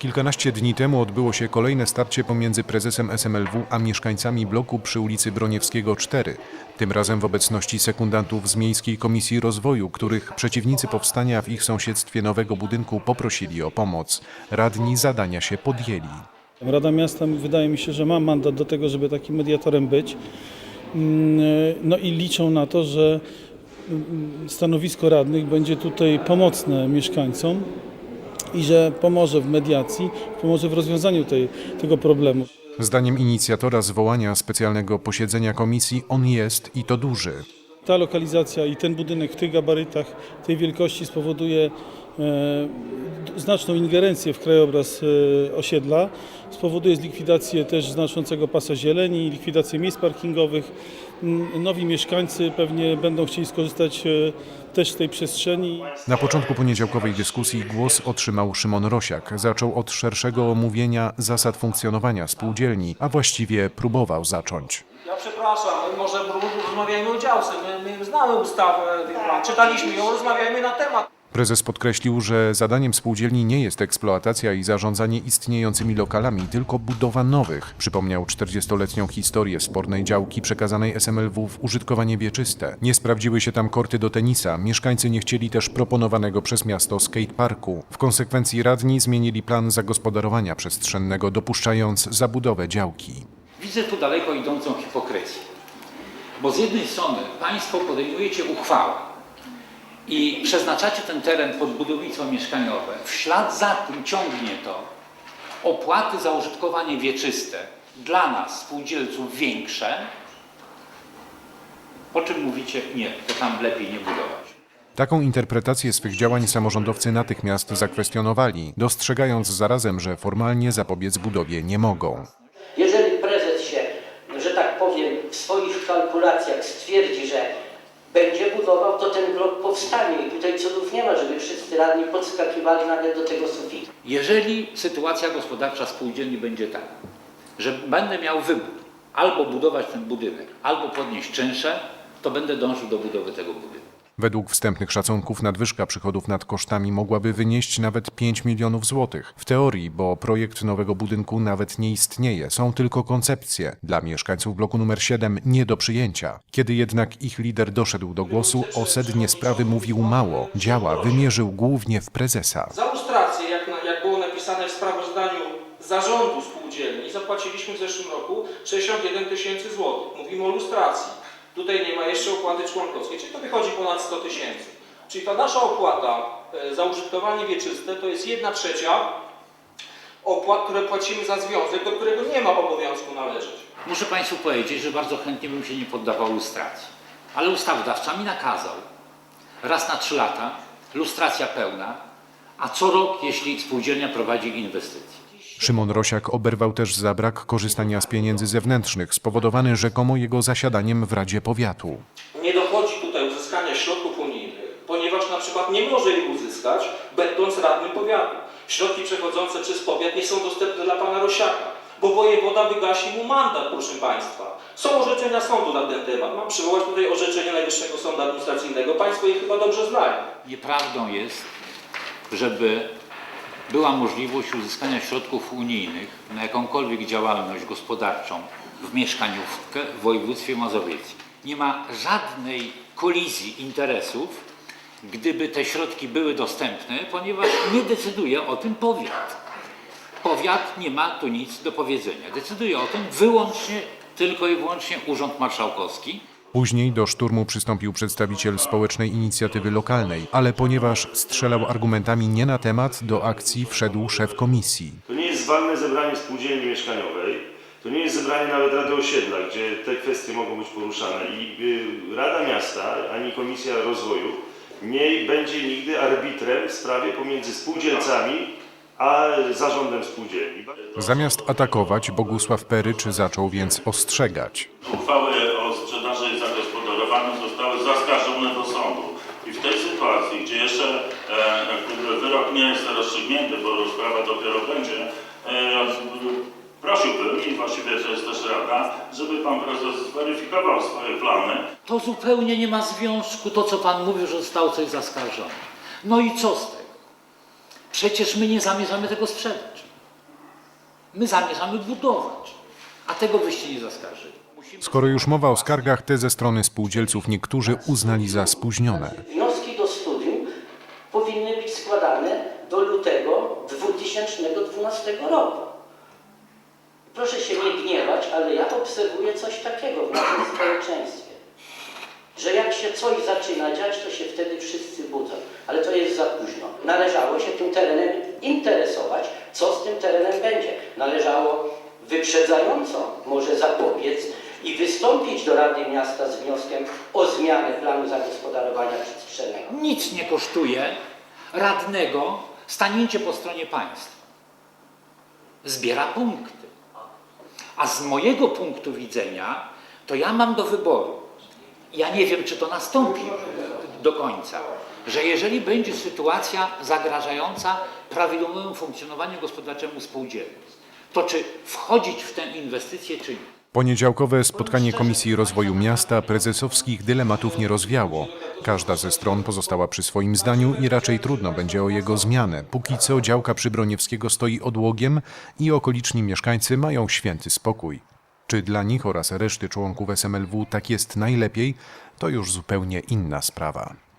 Kilkanaście dni temu odbyło się kolejne starcie pomiędzy prezesem SMLW a mieszkańcami bloku przy ulicy Broniewskiego 4. Tym razem w obecności sekundantów z Miejskiej Komisji Rozwoju, których przeciwnicy powstania w ich sąsiedztwie nowego budynku poprosili o pomoc. Radni zadania się podjęli. Rada Miasta wydaje mi się, że ma mandat do tego, żeby takim mediatorem być. Mm, No i liczą na to, że mm, stanowisko radnych będzie tutaj pomocne mieszkańcom i że pomoże w mediacji, pomoże w rozwiązaniu tej, tego problemu. Zdaniem inicjatora zwołania specjalnego posiedzenia komisji on jest i to duży. Ta lokalizacja i ten budynek w tych gabarytach, tej wielkości spowoduje znaczną ingerencję w krajobraz e, osiedla, spowoduje zlikwidację też znaczącego pasa zieleni, likwidację miejsc parkingowych. Mm, Nowi mieszkańcy pewnie będą chcieli skorzystać e, też z tej przestrzeni. Na początku poniedziałkowej dyskusji głos otrzymał Szymon Rosiak. Zaczął od szerszego omówienia zasad funkcjonowania spółdzielni, a właściwie próbował zacząć. Ja przepraszam, my może rozmawiajmy o działce. My, my znamy ustawę, czytaliśmy ją, rozmawiajmy na temat. Prezes podkreślił, że zadaniem spółdzielni nie jest eksploatacja i zarządzanie istniejącymi lokalami, tylko budowa nowych. Przypomniał 40-letnią historię spornej działki przekazanej SMLW w użytkowanie wieczyste. Nie sprawdziły się tam korty do tenisa, mieszkańcy nie chcieli też proponowanego przez miasto skateparku. W konsekwencji radni zmienili plan zagospodarowania przestrzennego, dopuszczając zabudowę działki. Widzę tu daleko idącą hipokryzję. Bo z jednej strony Państwo podejmujecie uchwałę i przeznaczacie ten teren pod budownictwo mieszkaniowe. W ślad za tym ciągnie to opłaty za użytkowanie wieczyste dla nas, spółdzielców, większe. Po czym mówicie, nie, to tam lepiej nie budować. Taką interpretację swych działań samorządowcy natychmiast zakwestionowali, dostrzegając zarazem, że formalnie zapobiec budowie nie mogą. Jeżeli prezes się, że tak powiem, w swoich kalkulacjach stwierdzi, że będzie budował, to ten blok powstanie i tutaj cudów nie ma, żeby wszyscy radni podskakiwali nawet do tego sufitu. Jeżeli sytuacja gospodarcza spółdzielni będzie taka, że będę miał wybór albo budować ten budynek, albo podnieść czynsze, to będę dążył do budowy tego budynku. Według wstępnych szacunków nadwyżka przychodów nad kosztami mogłaby wynieść nawet 5 milionów złotych. W teorii, bo projekt nowego budynku nawet nie istnieje, są tylko koncepcje. Dla mieszkańców bloku numer 7 nie do przyjęcia. Kiedy jednak ich lider doszedł do głosu, o sednie sprawy mówił mało. Działa wymierzył głównie w prezesa. Za lustrację, jak, jak było napisane w sprawozdaniu zarządu spółdzielni, zapłaciliśmy w zeszłym roku 61 tysięcy złotych. Mówimy o lustracji. Tutaj nie ma jeszcze opłaty członkowskiej, czyli to wychodzi ponad 100 tysięcy. Czyli ta nasza opłata e, za użytkowanie wieczyste to jest 1 trzecia opłat, które płacimy za związek, do którego nie ma obowiązku należeć. Muszę Państwu powiedzieć, że bardzo chętnie bym się nie poddawał lustracji. Ale ustawodawca mi nakazał raz na trzy lata lustracja pełna, a co rok, jeśli spółdzielnia prowadzi inwestycje. Szymon Rosiak oberwał też za brak korzystania z pieniędzy zewnętrznych, spowodowany rzekomo jego zasiadaniem w Radzie Powiatu. Nie dochodzi tutaj uzyskania środków unijnych, ponieważ na przykład nie może ich uzyskać, będąc radnym powiatu. Środki przechodzące przez powiat nie są dostępne dla pana Rosiaka, bo wojewoda wygasi mu mandat, proszę państwa. Są orzeczenia sądu na ten temat. Mam przywołać tutaj orzeczenie Najwyższego Sądu Administracyjnego. Państwo je chyba dobrze znają. Nieprawdą jest, żeby była możliwość uzyskania środków unijnych na jakąkolwiek działalność gospodarczą w mieszkaniówkę w województwie mazowieckim. Nie ma żadnej kolizji interesów, gdyby te środki były dostępne, ponieważ nie decyduje o tym powiat. Powiat nie ma tu nic do powiedzenia. Decyduje o tym wyłącznie, tylko i wyłącznie Urząd Marszałkowski. Później do szturmu przystąpił przedstawiciel społecznej inicjatywy lokalnej, ale ponieważ strzelał argumentami nie na temat, do akcji wszedł szef komisji. To nie jest walne zebranie spółdzielni mieszkaniowej, to nie jest zebranie nawet Rady Osiedla, gdzie te kwestie mogą być poruszane i y, Rada Miasta ani Komisja Rozwoju nie będzie nigdy arbitrem w sprawie pomiędzy spółdzielcami a zarządem spółdzielni. Zamiast atakować, Bogusław Perycz zaczął więc ostrzegać. Uchwały zostały zaskarżone do sądu. I w tej sytuacji, gdzie jeszcze e, wyrok nie jest rozstrzygnięty, bo rozprawa dopiero będzie, e, prosiłbym i właściwie to jest też rada, żeby pan prezes zweryfikował swoje plany To zupełnie nie ma związku, to co Pan mówił, że zostało coś zaskarżone. No i co z tego? Przecież my nie zamierzamy tego sprzedać. My zamierzamy budować, a tego wyście nie zaskarżyli. Skoro już mowa o skargach, te ze strony spółdzielców niektórzy uznali za spóźnione. Wnioski do studium powinny być składane do lutego 2012 roku. Proszę się nie gniewać, ale ja obserwuję coś takiego w naszym społeczeństwie. Że jak się coś zaczyna dziać, to się wtedy wszyscy budzą. Ale to jest za późno. Należało się tym terenem interesować, co z tym terenem będzie. Należało wyprzedzająco może zapobiec i wystąpić do Rady Miasta z wnioskiem o zmianę planu zagospodarowania przestrzennego. nic nie kosztuje radnego stanięcie po stronie państwa. Zbiera punkty. A z mojego punktu widzenia, to ja mam do wyboru. Ja nie wiem, czy to nastąpi do końca, że jeżeli będzie sytuacja zagrażająca prawidłowemu funkcjonowaniu gospodarczemu spółdzielni, to czy wchodzić w tę inwestycję, czy nie. Poniedziałkowe spotkanie Komisji Rozwoju Miasta prezesowskich dylematów nie rozwiało. Każda ze stron pozostała przy swoim zdaniu i raczej trudno będzie o jego zmianę. Póki co działka Przybroniewskiego stoi odłogiem i okoliczni mieszkańcy mają święty spokój. Czy dla nich oraz reszty członków SMLW tak jest najlepiej, to już zupełnie inna sprawa.